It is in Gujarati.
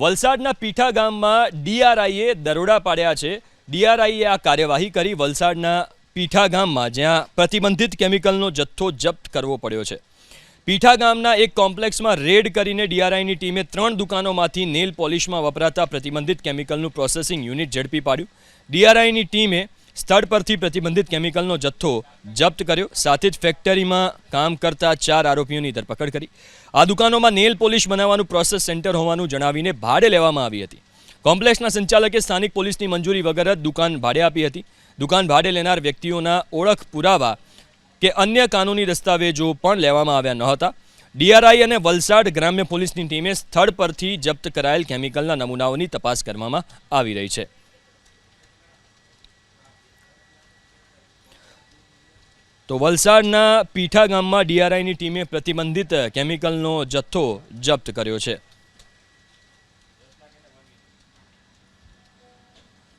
વલસાડના પીઠા ગામમાં ડીઆરઆઈએ દરોડા પાડ્યા છે. ડીઆરઆઈએ આ કાર્યવાહી કરી વલસાડના પીઠા ગામમાં, જ્યાં પ્રતિબંધિત કેમિકલનો જથ્થો જપ્ત કરવો પડ્યો છે. પીઠા ગામના એક કોમ્પ્લેક્સમાં રેડ કરીને ડીઆરઆઈની ટીમે ત્રણ દુકાનોમાંથી નેલ પોલિશમાં વપરાતા પ્રતિબંધિત કેમિકલનું પ્રોસેસિંગ યુનિટ ઝડપી પાડ્યું. ડીઆરઆઈની ટીમે સ્થળ પરથી પ્રતિબંધિત કેમિકલનો જથ્થો જપ્ત કર્યો. સાથે જ ફેક્ટરીમાં કામ કરતા ચાર આરોપીઓની ધરપકડ કરી. આ દુકાનોમાં નેલ પોલિશ બનાવવાનું પ્રોસેસ સેન્ટર હોવાનું જણાવીને ભાડે લેવામાં આવી હતી. કોમ્પ્લેક્સના સંચાલકે સ્થાનિક પોલીસની મંજૂરી વગર જ દુકાન ભાડે આપી હતી. દુકાન ભાડે લેનાર વ્યક્તિઓના ઓળખ પુરાવા કે અન્ય કાનૂની દસ્તાવેજો પણ લેવામાં આવ્યા ન હતા. ડીઆરઆઈ અને વલસાડ ગ્રામ્ય પોલીસની ટીમે સ્થળ પરથી જપ્ત કરાયેલ કેમિકલના નમૂનાઓની તપાસ કરવામાં આવી રહી છે. તો વલસાડના પીઠા ગામમાં ડીઆરઆઈની ટીમે પ્રતિબંધિત કેમિકલનો જથ્થો જપ્ત કર્યો છે.